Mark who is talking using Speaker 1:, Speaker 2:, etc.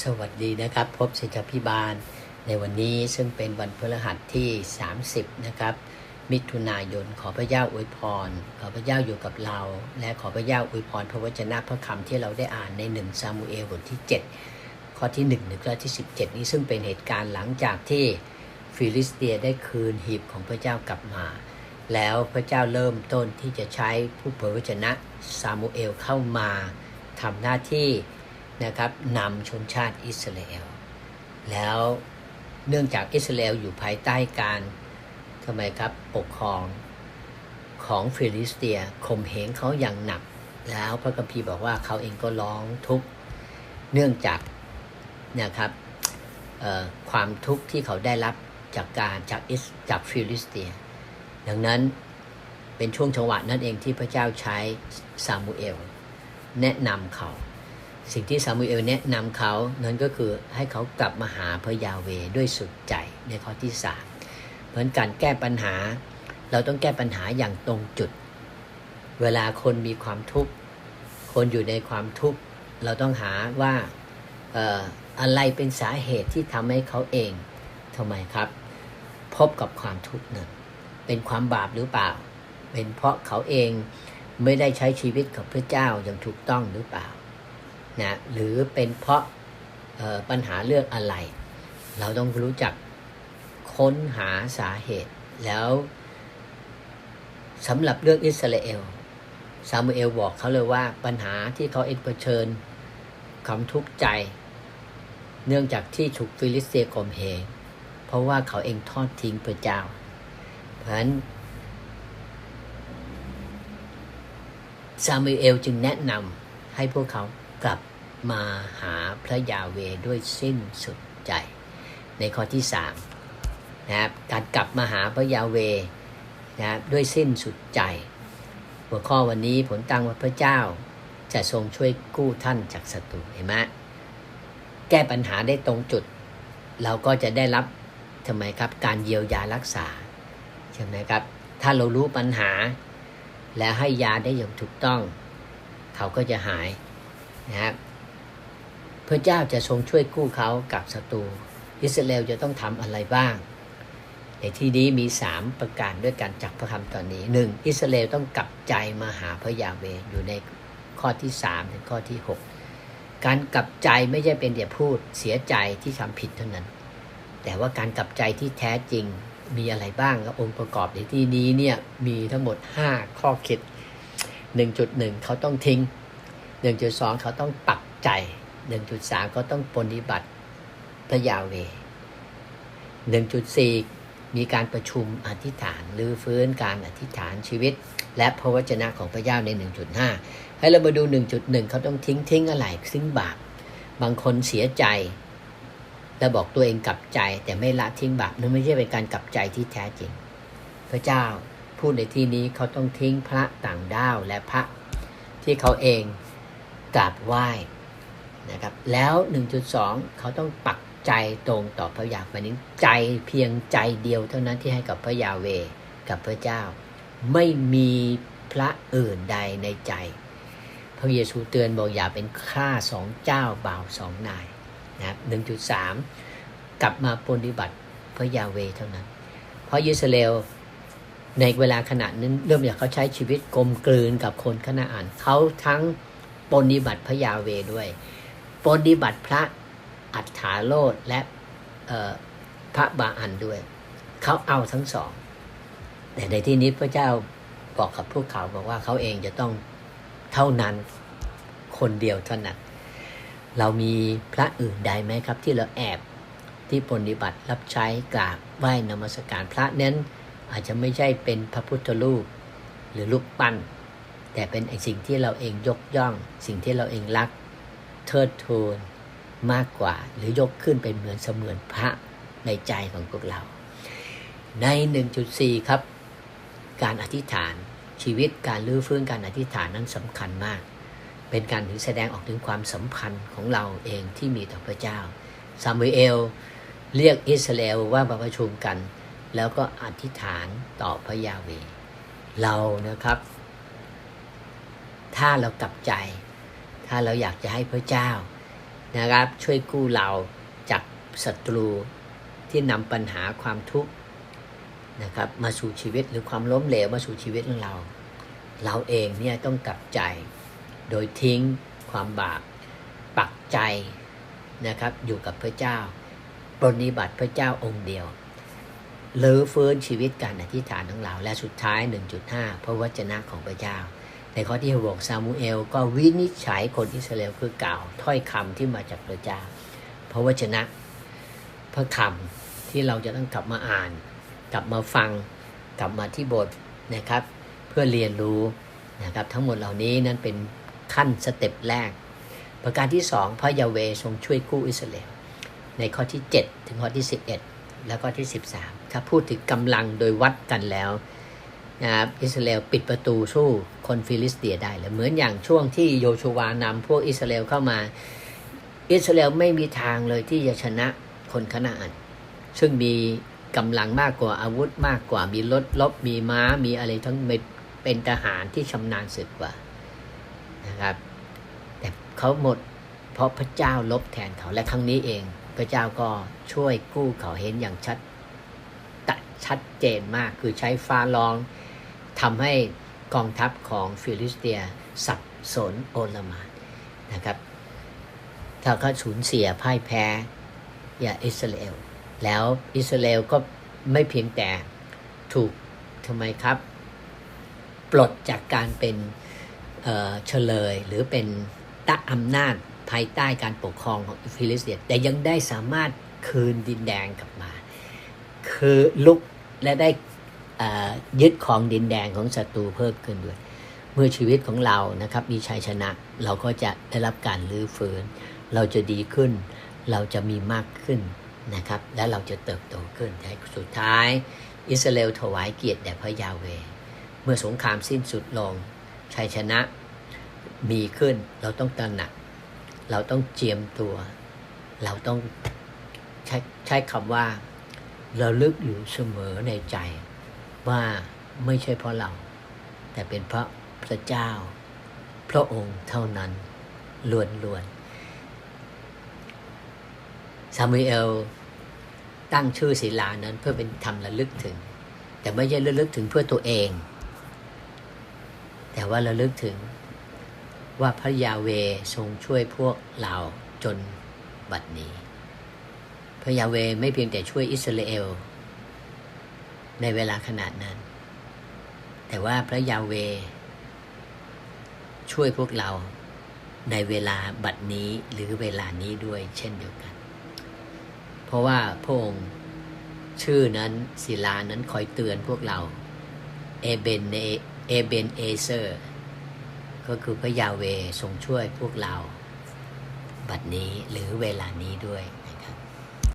Speaker 1: สวัสดีนะครับ พบศิษยพิบาล ในวันนี้ซึ่งเป็นวันพฤหัสที่ 30 นะครับ มิถุนายนขอพระเจ้าอวยพร ขอพระเจ้าอยู่กับเรา และขอพระเจ้าอวยพรพระวจนะพระคำที่เราได้อ่านในหนึ่งซามูเอลบทที่ 7 ข้อที่1ถึงข้อที่ 17 นี้ซึ่งเป็นเหตุการณ์หลังจากที่ฟิลิสเตียได้คืนหีบของพระเจ้ากลับมา แล้วพระเจ้าเริ่มต้นที่จะใช้ผู้เผยพระวจนะซามูเอลเข้ามาทำหน้าที่ นะครับนำชนชาติอิสราเอลแล้วเนื่องจากอิสราเอลอยู่ภายใต้การทำไมครับปกครองของฟิลิสเตียข่มเหงเขาอย่างหนัก แล้วพระคัมภีร์บอกว่าเขาเองก็ร้องทุกข์เนื่องจากนะครับความทุกข์ที่เขาได้รับจากการจากอิสจากฟิลิสเตีย ดังนั้นเป็นช่วงจังหวะนั้นเองที่พระเจ้าใช้ซามูเอล แนะนำเขา สิ่งที่ซามูเอลแนะนำเขานั้นก็คือให้เขากลับมาหาพระยาเวด้วยสุดใจในข้อที่สามเหมือนการแก้ปัญหา เราต้องแก้ปัญหาอย่างตรงจุด เวลาคนมีความทุกข์คนอยู่ในความทุกข์เราต้องหาว่าอออะไรเป็นสาเหตุที่ทำให้เขาเองทำไมครับ พบกับความทุกข์นั้นเป็นความบาปหรือเปล่า เป็นเพราะเขาเองไม่ได้ใช้ชีวิตกับพระเจ้าอย่างถูกต้องหรือเปล่า นะหรือเป็นเพราะปัญหาเรื่องอะไร เราต้องรู้จักค้นหาสาเหตุ แล้วสำหรับเรื่องอิสราเอลซามูเอลบอกเขาเลยว่าปัญหาที่เขาเองเผชิญความทุกข์ใจ เนื่องจากที่ถูกฟิลิสเตียข่มเหงเพราะว่าเขาเองทอดทิ้งพระเจ้า เพราะฉะนั้นซามูเอลจึงแนะนำให้พวกเขา กลับมาหาพระยาเวด้วยสิ้นสุดใจ ในข้อที่สามนะครับการกลับมาหาพระยาเวนะครับด้วยสิ้นสุดใจ หัวข้อวันนี้ผลตั้งว่าพระเจ้าจะทรงช่วยกู้ท่านจากศัตรูเห็นไหมแก้ปัญหาได้ตรงจุด เราก็จะได้รับทำไมครับการเยียวยารักษาใช่ไหมครับ ถ้าเรารู้ปัญหา และให้ยาได้อย่างถูกต้อง เขาก็จะหาย นะครับพระเจ้าจะทรงช่วยกู้เขากับศัตรูอิสราเอลจะต้องทำอะไรบ้าง ในที่นี้มีสามประการด้วยกันจากพระคำตอนนี้หนึ่งอิสราเอลต้องกลับใจมาหาพระยาเวอยู่ในข้อที่สามถึงข้อที่หกการกลับใจไม่ใช่เป็นแต่พูดเสียใจที่ทำผิดเท่านั้น แต่ว่าการกลับใจที่แท้จริงมีอะไรบ้างองค์ประกอบในที่นี้เนี่ยมีทั้งหมด 5 ข้อคิด 1.1 เขาต้องทิ้ง 1.2 เขาต้องปักใจ 1.3 เขาต้องปฏิบัติพระยาเว 1.4 มีการประชุมอธิษฐานหรือฟื้นการอธิษฐานชีวิต และพระวจนะของพระเจ้าใน 1.5 ให้เรามาดู 1.1 เขาต้องทิ้งทิ้งอะไรทิ้งบาป บางคนเสียใจ แล้วบอกตัวเองกลับใจแต่ไม่ละทิ้งบาปนั่นไม่ใช่เป็นการกลับใจที่แท้จริง พระเจ้าพูดในที่นี้เขาต้องทิ้งพระต่างด้าวและพระที่เขาเอง กราบไหว้นะครับแล้ว 1.2 เขาต้องปักใจตรงต่อพระยาหมายถึงใจเพียงใจเดียวเท่านั้นที่ให้กับพระยาเวกับพระเจ้า ไม่มีพระอื่นใดในใจ พระเยซูเตือนบอกอย่าเป็นข้าสองเจ้าบ่าวสองนายนะครับ1.3 กลับมาปฏิบัติพระยาเวเท่านั้น เพราะอิสราเอลในเวลาขณะนั้นเริ่มจากเขาใช้ชีวิตกลมกลืนกับคนขณะอ่านเขาทั้ง ปฏิบัติพระยาเวด้วยปฏิบัติพระอัฏฐาโลดและพระบาอันด้วย เขาเอาทั้งสอง แต่ในที่นี้พระเจ้าบอกกับพวกเขาบอกว่าเขาเองจะต้องเท่านั้นคนเดียวเท่านั้น เรามีพระอื่นใดไหมครับ ที่เราแอบที่ปฏิบัติรับใช้กราบไหว้นมัสการพระนั้นอาจจะไม่ใช่เป็นพระพุทธรูปหรือรูปปั้น แต่เป็นไอสิ่งที่เราเองยกย่อง สิ่งที่เราเองรักเทิดทูนมากกว่า หรือยกขึ้นเป็นเหมือนเสมือนพระในใจของพวกเรา ใน 1.4 ครับ การอธิษฐานชีวิตการลื้อฟื้นการอธิษฐานนั้นสำคัญมาก เป็นการถึงแสดงออกถึงความสัมพันธ์ของเราเองที่มีต่อพระเจ้าซามูเอลเรียกอิสราเอลว่ามาประชุมกัน แล้วก็อธิษฐานต่อพระยาเวเรานะครับ ถ้าเรากลับใจ ถ้าเราอยากจะให้พระเจ้านะครับ ช่วยกู้เราจากศัตรูที่นำปัญหาความทุกข์นะครับ มาสู่ชีวิตหรือความล้มเหลวมาสู่ชีวิตของเรา เราเองเนี่ยต้องกลับใจ โดยทิ้งความบาปปักใจนะครับอยู่กับพระเจ้าปรนนิบัติพระเจ้าองค์เดียวเลือฟื้นชีวิตการอธิษฐานของเรา และสุดท้าย 1.5 พระวจนะของพระเจ้า ในข้อที่6ซามูเอลก็วินิจฉัยคนอิสราเอลคือกล่าวถ้อยคำที่มาจากพระเจ้าพระวจนะพระคำที่เราจะต้องกลับมาอ่าน กลับมาฟังกลับมาที่บทนะครับ เพื่อเรียนรู้นะครับ ทั้งหมดเหล่านี้นั้นเป็นขั้นสเต็ปแรก ประการที่สองพระยาเวทรงช่วยกู้อิสราเอลในข้อที่ 7 ถึงข้อที่ 11 แล้วก็ที่ 13ถ้าพูดถึงกำลังโดยวัดกันแล้วนะครับอิสราเอลปิดประตูสู้ คนฟิลิสเตียได้เลยเหมือนอย่างช่วงที่โยชูวานำพวกอิสราเอลเข้ามา อิสราเอลไม่มีทางเลยที่จะชนะคนคณาอันซึ่งมีกำลังมากกว่าอาวุธมากกว่ามีรถลบมีม้ามีอะไรทั้งเป็นทหารที่ชำนาญศึกกว่านะครับ แต่เขาหมดเพราะพระเจ้าลบแทนเขาและครั้งนี้เอง พระเจ้าก็ช่วยกู้เขาเห็นอย่างชัดตัดชัดเจนมากคือใช้ฟ้าร้องทำให้ กองทัพของฟิลิสเตียสับสนโอลมานนะครับ ถ้าเขาสูญเสียพ่ายแพ้อย่าอิสราเอล แล้วอิสราเอลก็ไม่เพียงแต่ถูกทำไมครับ ปลดจากการเป็นเเฉลย หรือเป็นตะอำนาจภายใต้การปกครองของฟิลิสเตียแต่ยังได้สามารถคืนดินแดงกลับมา คือลุกและได้ ยึดของดินแดงของศัตรูเพิ่มขึ้นด้วย เมื่อชีวิตของเรานะครับมีชัยชนะเราก็จะได้รับการลื้อฟื้น เราจะดีขึ้น เราจะมีมากขึ้นนะครับ และเราจะเติบโตขึ้นในสุดท้าย อิสราเอลถวายเกียรติแด่พระยาเว เมื่อสงครามสิ้นสุดลงชัยชนะมีขึ้น เราต้องตระหนัก เราต้องเจียมตัว เราต้องใช้ใช้คำว่าเราลึกอยู่เสมอในใจ ว่าไม่ใช่เพราะเรา แต่เป็นเพราะพระเจ้า พระองค์เท่านั้นล้วนล้วนๆซามูเอลตั้งชื่อศิลานั้นเพื่อเป็นทำระลึกถึง แต่ไม่ใช่ระลึกถึงเพื่อตัวเอง แต่ว่าระลึกถึงว่าพระยาเวทรงช่วยพวกเราจนบัดนี้ พระยาเวไม่เพียงแต่ช่วยอิสราเอล ในเวลาขนาดนั้น แต่ว่าพระยาเว ช่วยพวกเราในเวลาบัดนี้หรือเวลานี้ด้วยเช่นเดียวกัน เพราะว่าพระองค์ชื่อนั้นศิลานั้นคอยเตือนพวกเรา เอเบนเนเอเบนเอเซอร์ ก็คือพระยาเวทรงช่วยพวกเรา บัดนี้หรือเวลานี้ด้วย